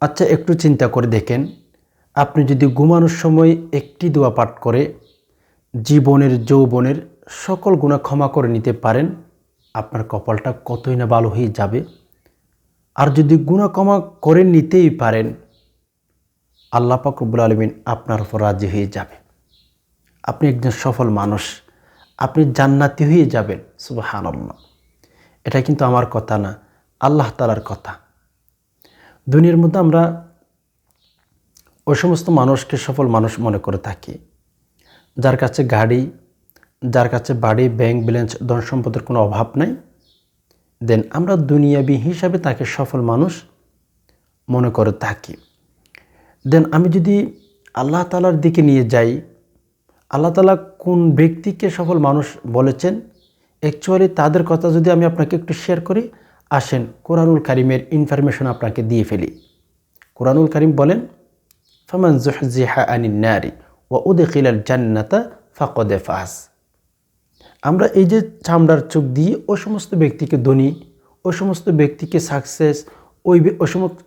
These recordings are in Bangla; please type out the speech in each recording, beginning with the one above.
আচ্ছা একটু চিন্তা করে দেখেন। আপনি যদি ঘুমানোর সময় একটি দোয়া পাঠ করে, জীবনের, যৌবনের সকল গুণা ক্ষমা করে নিতে পারেন, আপনার কপালটা কতই না ভালো হয়ে যাবে। আর যদি গুণা ক্ষমা করে নিতেই পারেন, আল্লাহ পাক রব্বুল আলমিন আপনার উপর রাজি হয়ে যাবে। আপনি একজন সফল মানুষ, আপনি জান্নাতি হয়ে যাবেন সুবাহান এটা কিন্তু আমার কথা না, আল্লাহ তালার কথা। দুনিয়ার মধ্যে আমরা ওই সমস্ত মানুষকে সফল মানুষ মনে করে থাকি। যার কাছে গাড়ি, যার কাছে বাড়ি ব্যাংক ব্যালেন্স ধন সম্পদের কোনো অভাব নাই। দেন আমরা দুনিয়াবি হিসাবে তাকে সফল মানুষ মনে করে থাকি। দেন আমি যদি আল্লাহ তালার দিকে নিয়ে যাই, আল্লাহ তালা কোন ব্যক্তিকে সফল মানুষ বলেছেন? অ্যাকচুয়ালি তাদের কথা যদি আমি আপনাকে একটু শেয়ার করি আসেন, কোরআনুল কারিমের ইনফরমেশন আপনাকে দিয়ে ফেলি। কোরআনুল কারিম বলেন, ফমান জুহজিহা আনিন নারী ও উদেখিলাল জান্নাতা ফাকদে ফাস আমরা এই যে চামড়ার চোখ দিয়ে ও সমস্ত ব্যক্তিকে ধনী, ও সমস্ত ব্যক্তিকে সাকসেস ওই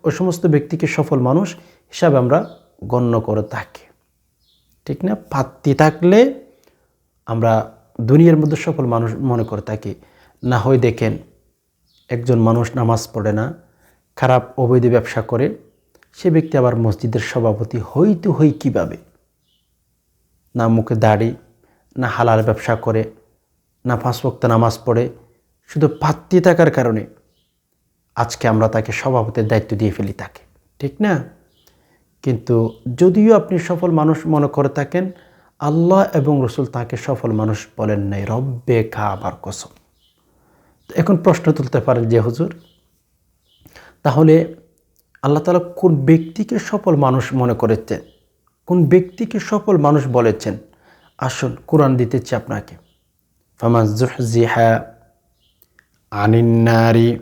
ওই সমস্ত ব্যক্তিকে সফল মানুষ হিসাবে আমরা গণ্য করে থাকি। ঠিক না? পাত্তি থাকলে আমরা দুনিয়ার মধ্যে সফল মানুষ মনে করে থাকি। না হয় দেখেন একজন মানুষ নামাজ পড়ে না, খারাপ অবৈধ ব্যবসা করে, সে ব্যক্তি আবার মসজিদের সভাপতি হইতে হই কীভাবে? না মুখে দাড়ি, না হালাল ব্যবসা করে, না পাঁচ নামাজ পড়ে, শুধু পাত্তি থাকার কারণে। আজকে আমরা তাকে সভাপতির দায়িত্ব দিয়ে ফেলি তাকে, ঠিক না? কিন্তু যদিও আপনি সফল মানুষ মনে করে থাকেন, আল্লাহ এবং রসুল তাকে সফল মানুষ বলেন নাই, রব্বে খা আবার কসম। এখন প্রশ্ন তুলতে পারেন যে, হুজুর, তাহলে আল্লাহ তালা কোন ব্যক্তিকে সফল মানুষ মনে করেছেন? কোন ব্যক্তিকে সফল মানুষ বলেছেন? আসুন কোরআন দিতেছি আপনাকে। ফামাজ জুহজিহা আনিন্নারি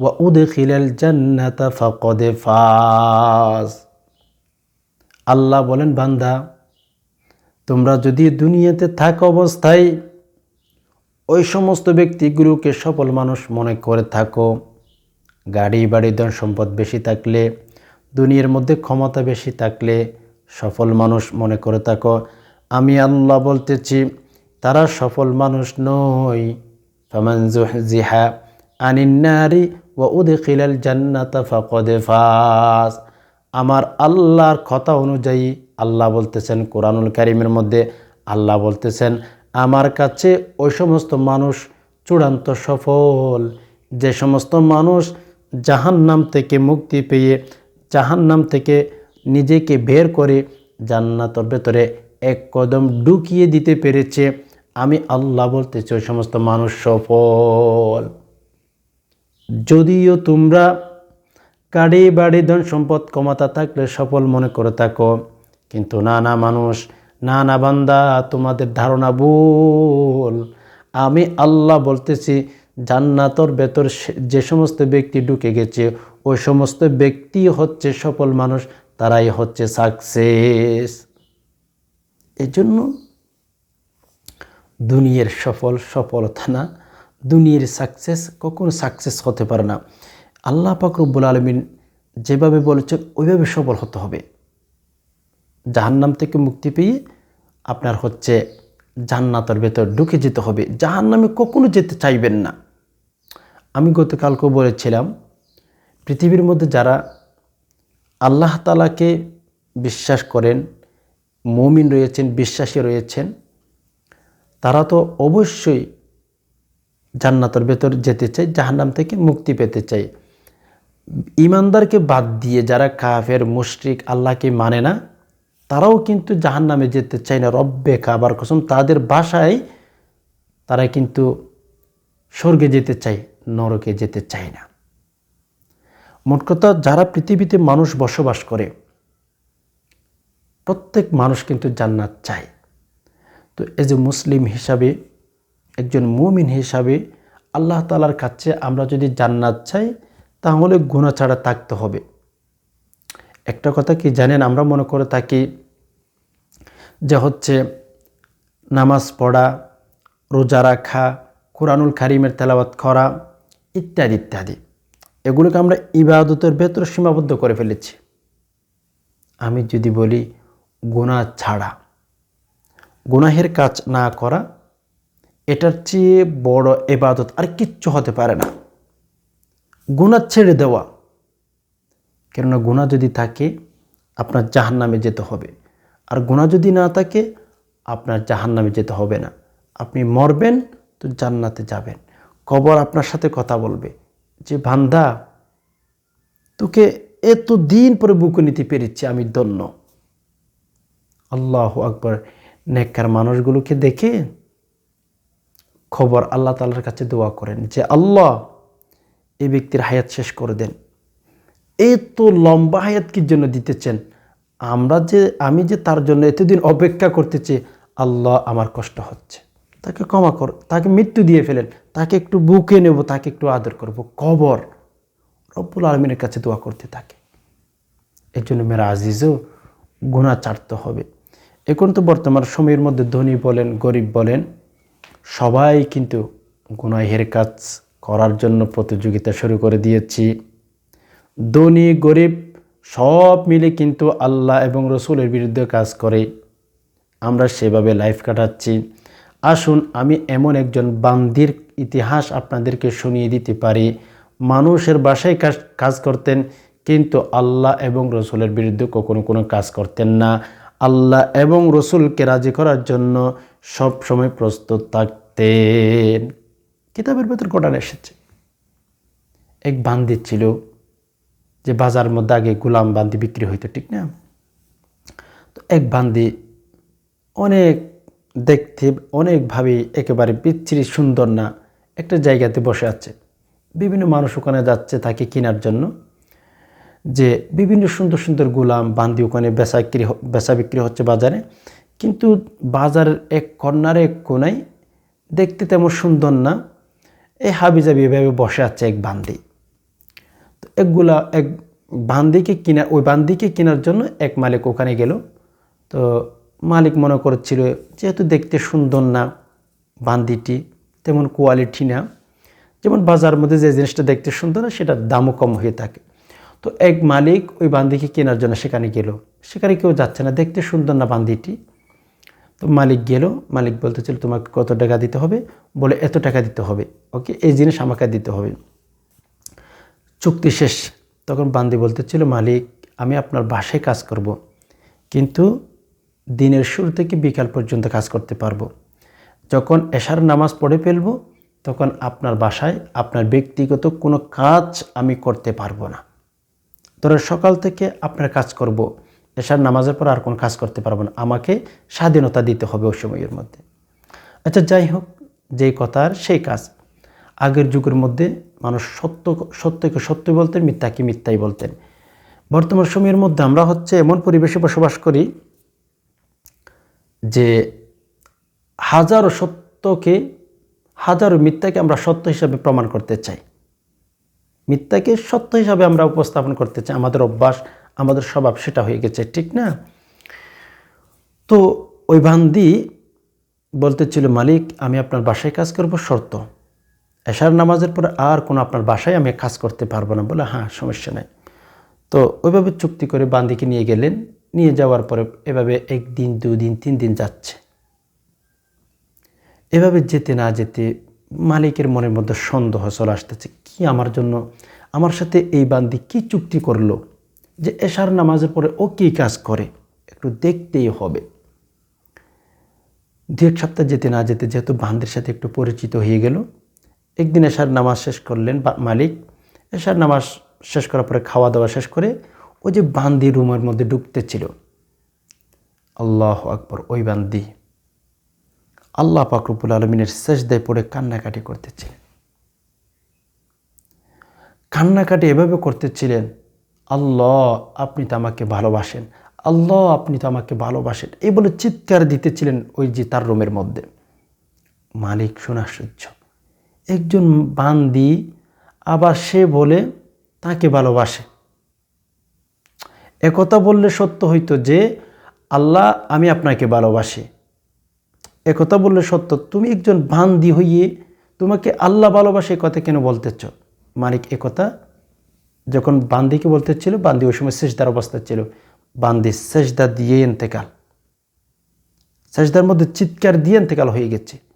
ওয়া উদখিলাল জান্নাতা ফাকদে ফাজ। আল্লাহ বলেন, বান্দা, তোমরা যদি দুনিয়াতে থাক অবস্থায় ওই সমস্ত ব্যক্তিগুলোকে সফল মানুষ মনে করে থাকো। গাড়ি, বাড়ি, ধন সম্পদ বেশি থাকলে, দুনিয়ার মধ্যে ক্ষমতা বেশি থাকলে সফল মানুষ মনে করে থাকো। আমি আল্লাহ বলতেছি, তারা সফল মানুষ নয়। জিহা আনিন্নারি ও উদখিলাল জান্নাতা ফাকদে ফাস আমার আল্লাহর কথা অনুযায়ী আল্লাহ বলতেছেন, কোরআনুল কারিমের মধ্যে আল্লাহ বলতেছেন আমার কাছে ওই সমস্ত মানুষ চূড়ান্ত সফল। যে সমস্ত মানুষ জাহান নাম থেকে মুক্তি পেয়ে জাহান নাম থেকে নিজেকে বের করে জান্নাতর ভেতরে এক কদম ঢুকিয়ে দিতে পেরেছে, আমি আল্লাহ বলতেছি ওই সমস্ত মানুষ সফল। যদিও তোমরা গাড়ি বাড়ি ধন সম্পদ ক্ষমতা থাকলে সফল মনে করে থাকো, কিন্তু না না, মানুষ না না বান্দা, তোমাদের ধারণা ভুল। আমি আল্লাহ বলতেছি, জান্নাতর ভেতর যে সমস্ত ব্যক্তি ঢুকে গেছে, ওই সমস্ত ব্যক্তি হচ্ছে সফল মানুষ, তারাই হচ্ছে সাকসেস এজন্য দুনিয়ার সফল, সফলতা না, দুনিয়ার সাকসেস কখনো সাকসেস হতে পারে না। আল্লাহ পাকরব্বুল আলমিন যেভাবে বলেছেন, ওইভাবে সফল হতে হবে। জাহান্নাম থেকে মুক্তি পেয়ে আপনার হচ্ছে জান্নাতের ভেতর ঢুকে যেতে হবে। জাহান্নামে কখনো যেতে চাইবেন না। আমি গতকালকেও বলেছিলাম, পৃথিবীর মধ্যে যারা আল্লাহ তালাকে বিশ্বাস করেন, মমিন রয়েছেন, বিশ্বাসী রয়েছেন, তারা তো অবশ্যই জান্নাতের ভেতর যেতে চায়, জাহান্নাম থেকে মুক্তি পেতে চাই ইমানদারকে বাদ দিয়ে যারা কাফের, মুশরিক, আল্লাহকে মানে না তারাও কিন্তু জাহান নামে যেতে চায় না। রব্বে কাবার কসম, তাদের বাসায় তারা কিন্তু স্বর্গে যেতে চায়, নরকে যেতে চায় না। মোট কথা, যারা পৃথিবীতে মানুষ বসবাস করে, প্রত্যেক মানুষ কিন্তু জান্নাত চায়। তো এজ এ মুসলিম হিসাবে, একজন মুমিন হিসাবে আল্লাহ তালার কাছে আমরা যদি জান্নাত চাই, তাহলে গুণা ছাড়া থাকতে হবে। একটা কথা কি জানেন, আমরা মনে করে থাকি যে হচ্ছে নামাজ পড়া, রোজা রাখা, কোরআনুল কারিমের তেলাওয়াত করা ইত্যাদি ইত্যাদি। এগুলোকে আমরা ইবাদতের ভেতরে সীমাবদ্ধ করে ফেলেছি। আমি যদি বলি গুণা ছাড়া, গুনাহের কাজ না করা, এটার চেয়ে বড় এবাদত আর কিচ্ছু হতে পারে না। গুণা ছেড়ে দেওয়া কেননা গুণা যদি থাকে, আপনার জাহান নামে যেতে হবে। আর গুণা যদি না থাকে, আপনার জাহান নামে যেতে হবে না। আপনি মরবেন তো জান্নাতে যাবেন। কবর আপনার সাথে কথা বলবে যে ভান্দা তোকে এত দিন পরে বুকে নিতে পেরেছি, আমি ধন্য। আল্লাহ আকবর। নেককার মানুষগুলোকে দেখে খবর আল্লাহ তালার কাছে দোয়া করেন যে, আল্লাহ এই ব্যক্তির হায়াত শেষ করে দেন। এত লম্বা হায়াত কি জন্য দিতেছেন? আমরা যে, আমি যে তার জন্য এতদিন অপেক্ষা করতেছি, আল্লাহ আমার কষ্ট হচ্ছে। তাকে ক্ষমা কর, তাকে মৃত্যু দিয়ে ফেলেন, তাকে একটু বুকে নেব, তাকে একটু আদর করব। কবর, রব্বুল আলমিনের কাছে দোয়া করতে থাকে এর জন্য মেরা আজিজও গুণা চাটতে হবে। এখন তো বর্তমান সময়ের মধ্যে ধনী বলেন, গরিব বলেন, সবাই কিন্তু গুনাহের কাজ করার জন্য প্রতিযোগিতা শুরু করে দিয়েছি। ধনী, গরিব, সব মিলে কিন্তু আল্লাহ এবং রসুলের বিরুদ্ধে কাজ করে। আমরা সেভাবে লাইফ কাটাচ্ছি। আসুন, আমি এমন একজন বান্দির ইতিহাস আপনাদেরকে শুনিয়ে দিতে পারি। মানুষের বাসায় কাজ কাজ করতেন, কিন্তু আল্লাহ এবং রসুলের বিরুদ্ধে কখনো কোনো কাজ করতেন না। আল্লাহ এবং রসুলকে রাজি করার জন্য সব সময় প্রস্তুত থাকতেন। কিতাবের ভেতর কোটান এসেছে। এক বান্দি ছিল। যে বাজার মধ্যে আগে গোলাম বান্দি বিক্রি হইতো, ঠিক না? তো এক বান্দি অনেক দেখতে, অনেকভাবে একেবারে বিচ্ছিরি সুন্দর না, একটা জায়গাতে বসে আছে। বিভিন্ন মানুষ ওখানে যাচ্ছে তাকে কেনার জন্য। যে বিভিন্ন সুন্দর সুন্দর গোলাম বান্দি ওখানে বেচা বিক্রি বেচা বিক্রি হচ্ছে বাজারে। কিন্তু বাজারের এক কর্নারে, এক কোনায় দেখতে তেমন সুন্দর না। এই হাবিজাবি এভাবে বসে আছে এক বান্দি। একগুলা এক বান্দিকে কিনা, ওই বান্দিকে কেনার জন্য এক মালিক ওখানে গেল। তো মালিক মনে করছিল যেহেতু দেখতে সুন্দর না বান্দিটি, তেমন কোয়ালিটি না, যেমন বাজার মধ্যে যে জিনিসটা দেখতে সুন্দর না, সেটার দামও কম হয়ে থাকে। তো এক মালিক ওই বান্দিকে কেনার জন্য সেখানে গেল। সেখানে কেউ যাচ্ছে না, দেখতে সুন্দর না বান্দিটি। তো মালিক গেল, মালিক বলতেছিল, তোমাকে কত টাকা দিতে হবে? বলে, এত টাকা দিতে হবে ওকে এই জিনিস আমাকে দিতে হবে। চুক্তি শেষ তখন বান্দি বলতেছিল, মালিক, আমি আপনার বাসায় কাজ করব। কিন্তু দিনের শুরু থেকে বিকাল পর্যন্ত কাজ করতে পারব যখন এশার নামাজ পড়ে ফেলব, তখন আপনার বাসায় আপনার ব্যক্তিগত কোনো কাজ আমি করতে পারব না ধরো সকাল থেকে আপনার কাজ করব। এশার নামাজের পর আর কোনো কাজ করতে পারব না আমাকে স্বাধীনতা দিতে হবে ওই সময়ের মধ্যে আচ্ছা যাই হোক, যেই কথার সেই কাজ আগের যুগের মধ্যে মানুষ সত্য, সত্যকে সত্য বলতেন, মিথ্যাকে মিথ্যাই বলতেন। বর্তমান সময়ের মধ্যে আমরা হচ্ছে এমন পরিবেশে বসবাস করি যে হাজারো সত্যকে, হাজারো মিথ্যাকে আমরা সত্য হিসাবে প্রমাণ করতে চাই। মিথ্যাকে সত্য হিসাবে আমরা উপস্থাপন করতে চাই। আমাদের অভ্যাস, আমাদের স্বভাব, সেটা হয়ে গেছে, ঠিক না? তো ওই বান্দি বলতেছিল, মালিক, আমি আপনার বাসায় কাজ করব, শর্ত। এশার নামাজের পরে আর কোনো আপনার বাসায় আমি কাজ করতে পারব না বলে হ্যাঁ সমস্যা নাই। তো ওইভাবে চুক্তি করে বান্দিকে নিয়ে গেলেন, নিয়ে যাওয়ার পরে এভাবে একদিন, দুদিন তিন দিন যাচ্ছে। এভাবে যেতে না যেতে মালিকের মনের মধ্যে সন্দেহ চলে আসতেছে, কি আমার জন্য? আমার সাথে এই বান্দি কি চুক্তি করল? যে এশার নামাজের পরে ও কী কাজ করে? একটু দেখতেই হবে। দু এক সপ্তাহ যেতে না যেতে যেহেতু বান্দির সাথে একটু পরিচিত হয়ে গেল একদিন এশার নামাজ শেষ করলেন মালিক। এশার নামাজ শেষ করার পরে খাওয়া দাওয়া শেষ করে ওই যে বান্দি রুমের মধ্যে ঢুকতেছিল। আল্লাহ আকবর, ওই বান্দি। আল্লাহ পাকরুবুল আলমিনের শেষদায় পড়ে কান্নাকাটি করতেছিলেন। কান্নাকাটি এভাবে করতেছিলেন, আল্লাহ, আপনি তো আমাকে ভালোবাসেন। আল্লাহ, আপনি তো আমাকে ভালোবাসেন। এই বলে চিৎকার দিতেছিলেন ওই যে তার রুমের মধ্যে। মালিক শোনা সহ্য একজন বান্দি, আবার সে বলে তাকে ভালোবাসে। একথা বললে সত্য হইতো যে, আল্লাহ, আমি আপনাকে ভালোবাসি। একথা বললে সত্য, তুমি একজন বান্দি হইয়ে তোমাকে আল্লাহ ভালোবাসে কথা কেন বলতেছ? মালিক একথা যখন বান্দিকে বলতে ছিল বান্দি ওই সময় শেষদার অবস্থা ছিল। বান্দি শেষদা দিয়ে এন্তেকাল। শেষদার মধ্যে চিৎকার দিয়ে এন্তেকাল হয়ে গেছে।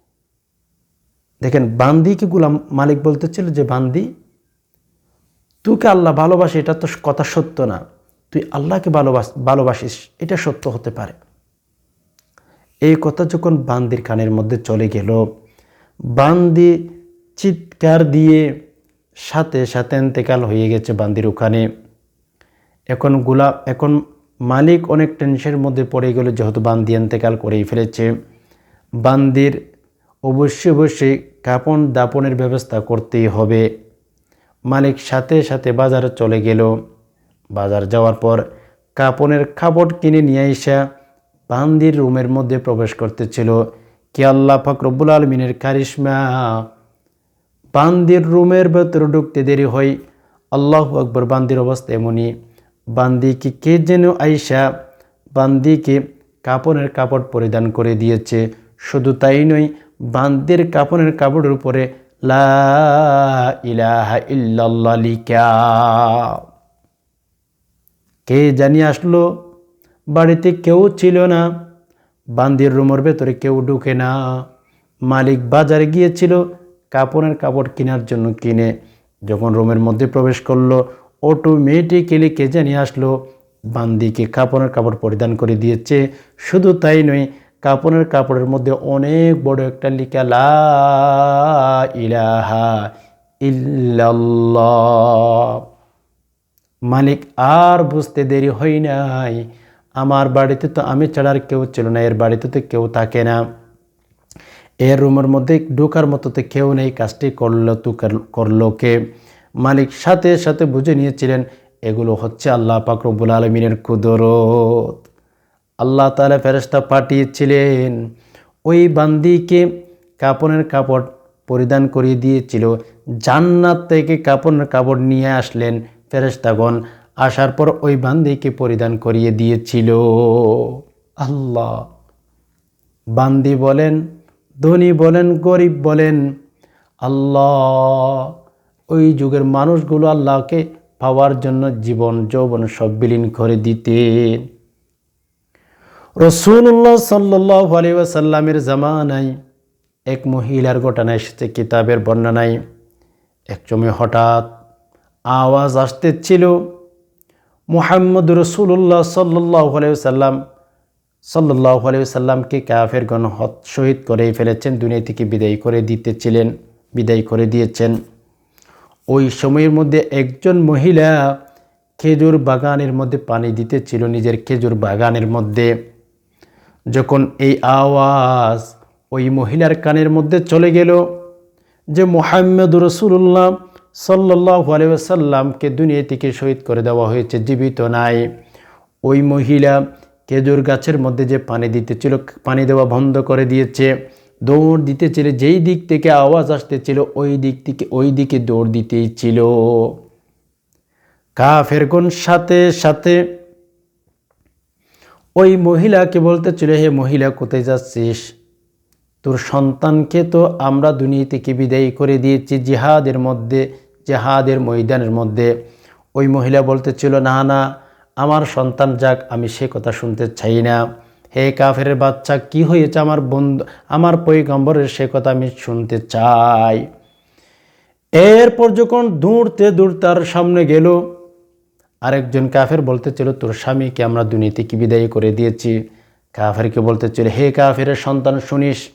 দেখেন বান্দিকে গুলাম মালিক বলতেছিল যে, বান্দি, তুকে আল্লাহ ভালোবাসে, এটা তো কথা সত্য না। তুই আল্লাহকে ভালোবাস, ভালোবাসিস, এটা সত্য হতে পারে। এই কথা যখন বান্দির কানের মধ্যে চলে গেল, বান্দি চিৎকার দিয়ে সাথে সাথে এন্তেকাল হয়ে গেছে বান্দির ওখানে। এখন গোলাপ এখন মালিক অনেক টেনশনের মধ্যে পড়ে গেল, যেহেতু বান্দি এন্তেকাল করেই ফেলেছে। বান্দির অবশ্যই অবশ্যই কাপন দাপনের ব্যবস্থা করতেই হবে। মালিক সাথে সাথে বাজারে চলে গেল। বাজার যাওয়ার পর কাপনের কাপড় কিনে নিয়ে আসা বান্দির রুমের মধ্যে প্রবেশ করতেছিল। কি আল্লাহ ফাকরবুল আলমিনের কারিশমা। বান্দির রুমের ভেতরে ঢুকতে দেরি হয়। আল্লাহ আকবর, বান্দির অবস্থা এমনই। বান্দিকে কে যেন আইসা বান্দিকে কাপড়ের কাপড় পরিধান করে দিয়েছে। শুধু তাই নয় বান্দির কাপড়ের কাপড়ের উপরে, লা লিখা। কে জানি আসলো? বাড়িতে কেউ ছিল না। বান্দির রুমের ভেতরে কেউ ঢুকে না। মালিক বাজারে গিয়েছিল কাপড়ের কাপড় কেনার জন্য কিনে। যখন রুমের মধ্যে প্রবেশ করল, অটোমেটিক্যালি কে জানি আসলো, বান্দিকে কাপড়ের কাপড় পরিধান করে দিয়েছে। শুধু তাই নয় কাপড়ের কাপড়ের মধ্যে অনেক বড় একটা লিখা, লা ইলাহা ইল্লাল্লাহ। মালিক আর বুঝতে দেরি হয় নাই। আমার বাড়িতে তো আমি ছাড়ার কেউ ছিল না, এর বাড়িতে তো কেউ থাকে না। এর রুমের মধ্যে ঢোকার মতো তো কেউ নেই, কাজটি করল তু করল কে? মালিক সাথে সাথে বুঝে নিয়েছিলেন, এগুলো হচ্ছে আল্লাহ পাকরবুল আলমিনের কুদরত। আল্লাহ তালা ফেরস্তা পাঠিয়েছিলেন। ওই বান্দিকে কাপড়ের কাপড় পরিধান করিয়ে দিয়েছিল। জান্নাত থেকে কাপড়ের কাপড় নিয়ে আসলেন ফেরেস্তাগণ আসার পর ওই বান্দিকে পরিধান করিয়ে দিয়েছিল। আল্লাহ। বান্দি বলেন, ধনী বলেন, গরিব বলেন, আল্লাহ। ওই যুগের মানুষগুলো আল্লাহকে পাওয়ার জন্য জীবন যৌবন সব বিলীন করে দিতেন। রসুল্লাহ সাল্লাহ আলিয়াসাল্লামের জামানায় এক মহিলার ঘটনা এসেছে, কিতাবের বর্ণনায়। এক সময় হঠাৎ আওয়াজ আসতেছিল, মোহাম্মদ রসুল্লাহ সাল্লাহ আলিয়াল্লাম সাল্লাহ আলিয়াল্লামকে কাফের গণ হত শহীদ করে ফেলেছেন, দুনিয়া থেকে বিদায় করে দিতেছিলেন, বিদায় করে দিয়েছেন। ওই সময়ের মধ্যে একজন মহিলা খেজুর বাগানের মধ্যে পানি দিতেছিল, নিজের খেজুর বাগানের মধ্যে। যখন এই আওয়াজ ওই মহিলার কানের মধ্যে চলে গেল যে মোহাম্মদ রসুল্লাহ সাল্লাহ আলিয়াল্লামকে দুনিয়া থেকে শহীদ করে দেওয়া হয়েছে, জীবিত নাই। ওই মহিলা খেজুর গাছের মধ্যে যে পানি দিতেছিল, পানি দেওয়া বন্ধ করে দিয়েছে, দৌড় দিতে দিতেছিল, যেই দিক থেকে আওয়াজ আসতেছিল, ওই দিক থেকে ওই দিকে দৌড় দিতেই ছিল। কাফেরগণ সাথে সাথে ওই মহিলাকে বলতেছিল হে মহিলা, কোথায় যাচ্ছিস? তোর সন্তানকে তো আমরা দুনিয়া থেকে বিদায়ী করে দিয়েছি জিহাদের মধ্যে, জেহাদের ময়দানের মধ্যে? ওই মহিলা বলতেছিল না না, আমার সন্তান যাক, আমি সে কথা শুনতে চাই না। হে কাফের বাচ্চা, কি হয়েছে আমার বন্ধু, আমার পৈগম্বরের সে কথা আমি শুনতে চাই? এরপর যখন দৌড়তে দৌড়তে তার সামনে গেল আরেকজন কাফের বলতেছিল তোর স্বামীকে আমরা দুর্নীতি কি বিদায়ী করে দিয়েছি? কাফেরকে বলতে বলতেছিল হে কাফের সন্তান, শুনিস,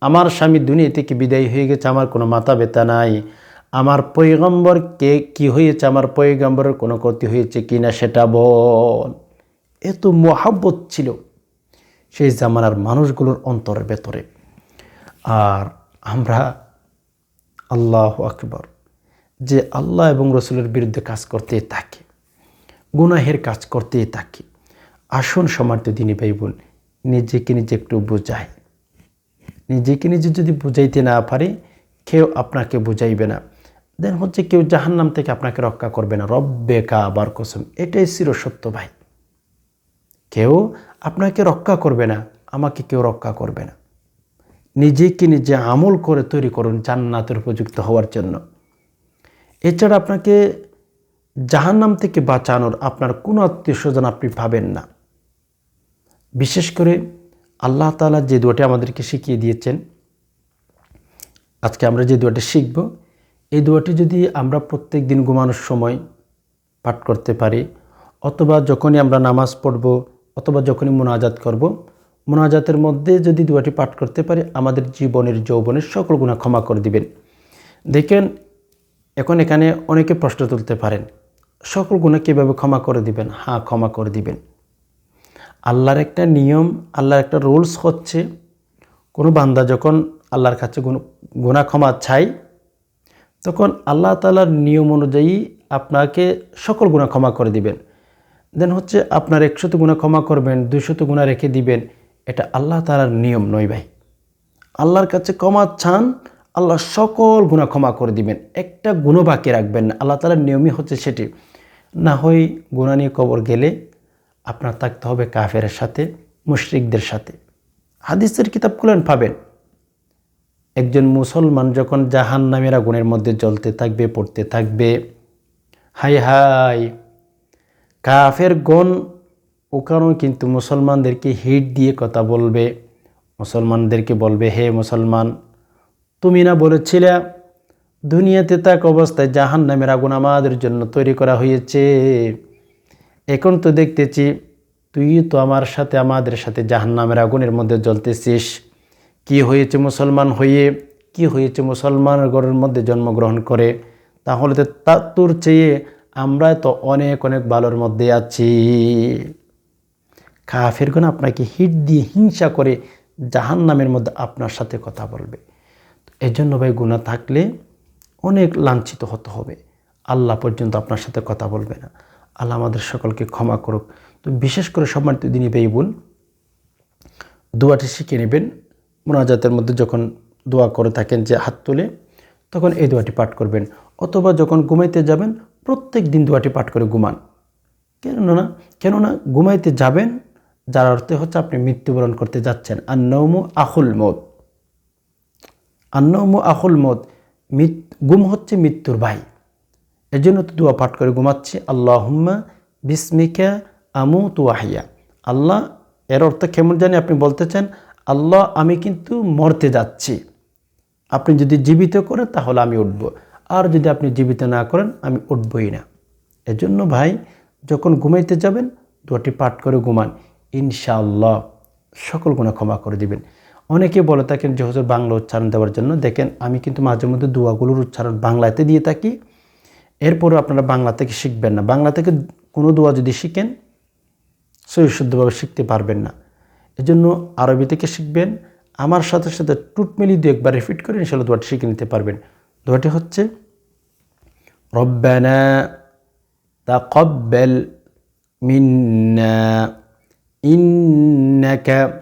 আমার স্বামী থেকে বিদায়ী হয়ে গেছে? আমার কোনো মাথা ব্যথা নাই। আমার পৈগম্বর কে কি হয়েছে? আমার পৈগম্বরের কোনো ক্ষতি হয়েছে কি না সেটা বল। এত মহাব্বত ছিল সেই জামানার মানুষগুলোর অন্তরের ভেতরে। আর আমরা, আল্লাহ আকবর, যে আল্লাহ এবং রসুলের বিরুদ্ধে কাজ করতে থাকি। গুনাহের কাজ করতেই থাকি। আসুন সমার্থ দিনী ভাই বোন নিজেকে নিজে একটু বোঝাই। নিজেকে নিজে যদি বুঝাইতে না পারে, কেউ আপনাকে বুঝাইবে না। দেন হচ্ছে কেউ জাহান্নাম থেকে আপনাকে রক্ষা করবে না। রব্বে কা আবার কসম, এটাই চিরসত্য ভাই। কেউ আপনাকে রক্ষা করবে না, আমাকে কেউ রক্ষা করবে না। নিজেকে নিজে আমল করে তৈরি করুন জান্নাতের উপযুক্ত হওয়ার জন্য। এছাড়া আপনাকে জাহান্নাম থেকে বাঁচানোর আপনার কোনো আত্মীয় স্বজন আপনি পাবেন না। বিশেষ করে আল্লাহ তালা যে দোয়াটি আমাদেরকে শিখিয়ে দিয়েছেন, আজকে আমরা যে দোয়াটি শিখব, এই দোয়াটি যদি আমরা প্রত্যেক দিন ঘুমানোর সময় পাঠ করতে পারি, অথবা যখনই আমরা নামাজ পড়ব, অথবা যখনই মোনাজাত করব, মোনাজাতের মধ্যে যদি দোয়াটি পাঠ করতে পারি, আমাদের জীবনের, যৌবনের সকল গুণা ক্ষমা করে দিবেন। দেখেন, এখন এখানে অনেকে প্রশ্ন তুলতে পারেন সকল গুণা কীভাবে ক্ষমা করে দিবেন? হ্যাঁ ক্ষমা করে দিবেন। আল্লাহর একটা নিয়ম, আল্লাহর একটা রুলস হচ্ছে, কোনো বান্দা যখন আল্লাহর কাছে গুণা ক্ষমা চাই তখন আল্লাহ তালার নিয়ম অনুযায়ী আপনাকে সকল গুণা ক্ষমা করে দিবেন। দেন হচ্ছে আপনার একশত গুণা ক্ষমা করবেন, দুইশত গুণা রেখে দিবেন, এটা আল্লাহ তালার নিয়ম নয় ভাই। আল্লাহর কাছে ক্ষমা চান, আল্লাহ সকল গুণা ক্ষমা করে দিবেন। একটা গুণও বাকি রাখবেন না। আল্লাহ তালার নিয়মই হচ্ছে সেটি। না হয় গুণা নিয়ে কবর গেলে আপনার থাকতে হবে কাফের সাথে, মুশরিকদের সাথে। হাদিসের কিতাব খুলেন পাবেন। একজন মুসলমান যখন জাহান নামের আগুনের মধ্যে জ্বলতে থাকবে, পড়তে থাকবে হাই হাই কাফের গণ ওখানেও কিন্তু মুসলমানদেরকে হিট দিয়ে কথা বলবে। মুসলমানদেরকে বলবে, হে মুসলমান, তুমি না বলেছিলে দুনিয়াতে তাক অবস্থায় জাহান নামের আগুন আমাদের জন্য তৈরি করা হয়েছে। এখন তো দেখতেছি, তুই তো আমার সাথে, আমাদের সাথে জাহান নামের আগুনের মধ্যে জ্বলতেছিস। কি হয়েছে মুসলমান হয়ে, কি হয়েছে মুসলমানের ঘরের মধ্যে জন্মগ্রহণ করে? তাহলে তো তা তোর চেয়ে আমরা তো অনেক অনেক ভালোর মধ্যে আছি। কাফেরগণ আপনাকে হিট দিয়ে হিংসা করে জাহান নামের মধ্যে আপনার সাথে কথা বলবে। এই জন্য ভাই গুণা থাকলে অনেক লাঞ্ছিত হতে হবে। আল্লাহ পর্যন্ত আপনার সাথে কথা বলবে না। আল্লাহ আমাদের সকলকে ক্ষমা করুক। তো বিশেষ করে সম্মানিত দিনই ভাই বোন, দোয়াটি শিখে নেবেন। মোনাজাতের মধ্যে যখন দোয়া করে থাকেন যে হাত তুলে, তখন এই দোয়াটি পাঠ করবেন। অথবা যখন ঘুমাইতে যাবেন, প্রত্যেক দিন দোয়াটি পাঠ করে ঘুমান। কেননা কেননা ঘুমাইতে যাবেন, যার অর্থে হচ্ছে আপনি মৃত্যুবরণ করতে যাচ্ছেন। আর নৌমু আহুল মত। আন্নমু আহুল মত। গুম হচ্ছে মৃত্যুর ভাই। এর জন্য তো দোয়া পাঠ করে ঘুমাচ্ছি। আল্লাহম্মা বিস্মিকা আমু তুয়াহিয়া আল্লাহ, এর অর্থ কেমন জানি আপনি বলতে চান আল্লাহ, আমি কিন্তু মরতে যাচ্ছি। আপনি যদি জীবিত করেন, তাহলে আমি উঠব। আর যদি আপনি জীবিত না করেন, আমি উঠবই না। এজন্য ভাই, যখন ঘুমাইতে যাবেন, দোয়াটি পাঠ করে ঘুমান। ইনশাআল্লাহ। সকল গুণা ক্ষমা করে দিবেন। অনেকে বলে থাকেন যে, হজর, বাংলা উচ্চারণ দেওয়ার জন্য। দেখেন, আমি কিন্তু মাঝে মধ্যে দোয়াগুলোর উচ্চারণ বাংলাতে দিয়ে থাকি। এরপরও আপনারা বাংলা থেকে শিখবেন না। বাংলা থেকে কোনো দোয়া যদি শিখেন সহিশুদ্ধভাবে শিখতে পারবেন না। এজন্য আরবি থেকে শিখবেন। আমার সাথে সাথে টুটমেলি দু একবার রিপিট করে ইনশাল্লাহ দোয়াটি শিখে নিতে পারবেন। দোয়াটি হচ্ছে, রব্বানা তাকব্বাল মিন্না ইন্নাকা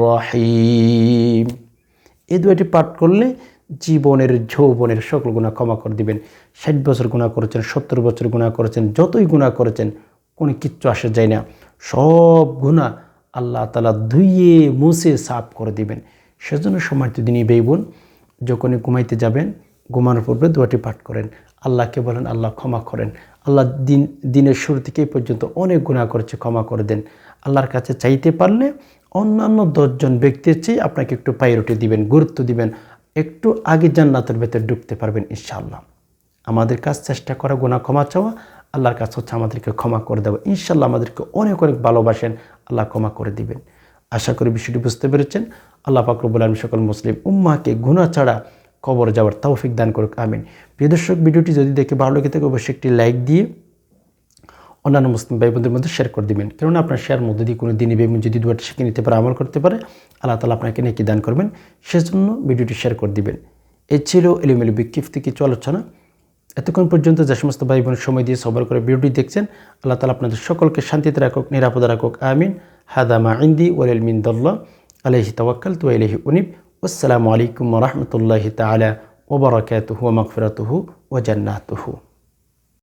রহিম এই দুটি পাঠ করলে জীবনের যৌবনের সকল গুণা ক্ষমা করে দিবেন। ষাট বছর গুণা করেছেন, সত্তর বছর গুণা করেছেন, যতই গুণা করেছেন, কোনো কিচ্ছু আসে যায় না। সব গুণা আল্লাহ তালা ধুইয়ে মুছে সাফ করে দিবেন। সেজন্য সময় তো দিনই বেইবন যখনই ঘুমাইতে যাবেন, ঘুমানোর পূর্বে দুয়াটি পাঠ করেন। আল্লাহকে বলেন, আল্লাহ ক্ষমা করেন। আল্লাহ দিন, দিনের শুরু থেকে পর্যন্ত অনেক গুণা করেছে, ক্ষমা করে দেন। আল্লাহর কাছে চাইতে পারলে অন্যান্য দশজন ব্যক্তির চেয়ে আপনাকে একটু প্রায়োরিটি দিবেন, গুরুত্ব দিবেন, একটু আগে জান্নাতের ভেতরে ঢুকতে পারবেন ইনশাআল্লাহ। আমাদের কাজ চেষ্টা করা গুণা ক্ষমা চাওয়া, আল্লাহর কাছে হচ্ছে আমাদেরকে ক্ষমা করে দেবো ইনশাল্লাহ আমাদেরকে অনেক অনেক ভালোবাসেন, আল্লাহ ক্ষমা করে দিবেন। আশা করি বিষয়টি বুঝতে পেরেছেন। আল্লাহ ফাকরবুল আলম সকল মুসলিম উম্মাকে গুণা ছাড়া কবর যাওয়ার তৌফিক দান করুক, আমিন। প্রিয় দর্শক, ভিডিওটি যদি দেখে ভালো লেগে থাকে, অবশ্যই একটি লাইক দিয়ে অন্যান্য মুসলিম ভাই বোনদের মধ্যে শেয়ার করে দিবেন। কেননা আপনার শেয়ার মধ্যে দিয়ে কোনো দিনই বেগুন যদি দুয়ারটা শিখে নিতে পারে, আমল করতে পারে, আল্লাহ তালা আপনাকে নেকি দান করবেন। সেজন্য ভিডিওটি শেয়ার করে দিবেন। এই ছিল এলিমেলি বিক্ষিপ্তি কিছু আলোচনা। এতক্ষণ পর্যন্ত যে সমস্ত ভাই বোন সময় দিয়ে সবার করে ভিডিওটি দেখছেন, আল্লাহ তালা আপনাদের সকলকে শান্তিতে রাখুক, নিরাপদে রাখুক, আমিন। হাদামা ইন্দি ওয়াল মিন দল্লা আলহি তওয়াক্কাল তু আলহি উনিব। والسلام عليكم ورحمة الله تعالى وبركاته ومغفرته وجناته.